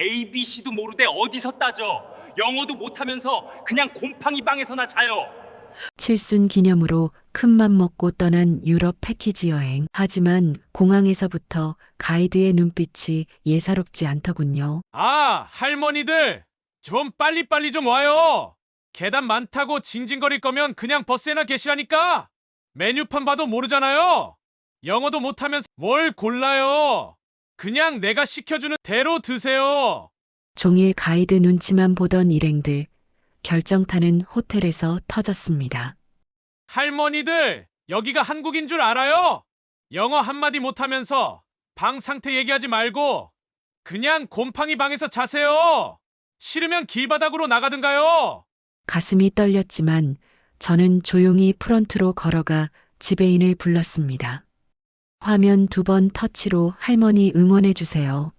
ABC도 모르되 어디서 따져? 영어도 못하면서 그냥 곰팡이 방에서나 자요. 칠순 기념으로 큰맘 먹고 떠난 유럽 패키지 여행. 하지만 공항에서부터 가이드의 눈빛이 예사롭지 않더군요. 아, 할머니들! 좀 빨리빨리 좀 와요! 계단 많다고 징징거릴 거면 그냥 버스에나 계시라니까! 메뉴판 봐도 모르잖아요! 영어도 못하면서 뭘 골라요! 그냥 내가 시켜주는 대로 드세요! 종일 가이드 눈치만 보던 일행들. 결정타는 호텔에서 터졌습니다. 할머니들! 여기가 한국인 줄 알아요? 영어 한마디 못하면서 방 상태 얘기하지 말고 그냥 곰팡이 방에서 자세요! 싫으면 길바닥으로 나가든가요! 가슴이 떨렸지만 저는 조용히 프런트로 걸어가 지배인을 불렀습니다. 화면 두 번 터치로 할머니 응원해 주세요.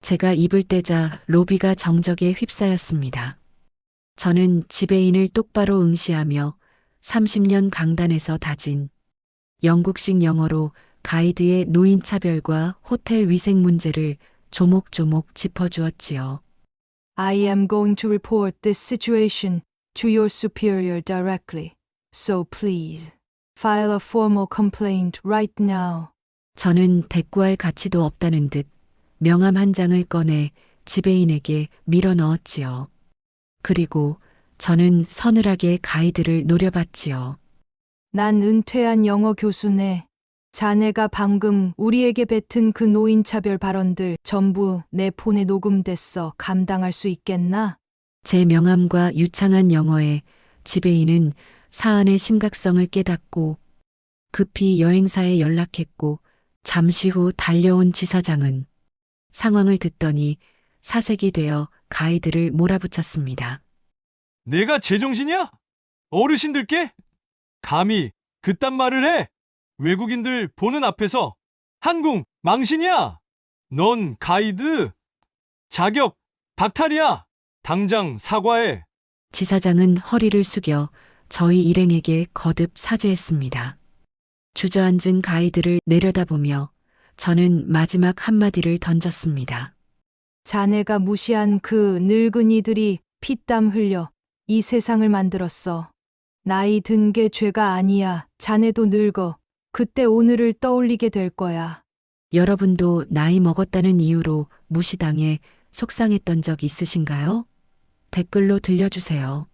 제가 입을 떼자 로비가 정적에 휩싸였습니다. 저는 지배인을 똑바로 응시하며 30년 강단에서 다진 영국식 영어로 가이드의 노인차별과 호텔 위생 문제를 조목조목 짚어주었지요. I am going to report this situation to your superior directly. So please, file a formal complaint right now. 저는 대꾸할 가치도 없다는 듯 명함 한 장을 꺼내 지배인에게 밀어 넣었지요. 그리고 저는 서늘하게 가이드를 노려봤지요. 난 은퇴한 영어 교수네. 자네가 방금 우리에게 뱉은 그 노인차별 발언들 전부 내 폰에 녹음됐어. 감당할 수 있겠나? 제 명함과 유창한 영어에 지배인은 사안의 심각성을 깨닫고 급히 여행사에 연락했고 잠시 후 달려온 지사장은 상황을 듣더니 사색이 되어 가이드를 몰아붙였습니다. 내가 제정신이야? 어르신들께? 감히 그딴 말을 해? 외국인들 보는 앞에서 한국 망신이야? 넌 가이드? 자격 박탈이야? 당장 사과해. 지사장은 허리를 숙여 저희 일행에게 거듭 사죄했습니다. 주저앉은 가이드를 내려다보며 저는 마지막 한마디를 던졌습니다. 자네가 무시한 그 늙은이들이 피땀 흘려 이 세상을 만들었어. 나이 든 게 죄가 아니야. 자네도 늙어. 그때 오늘을 떠올리게 될 거야. 여러분도 나이 먹었다는 이유로 무시당해 속상했던 적 있으신가요? 댓글로 들려주세요.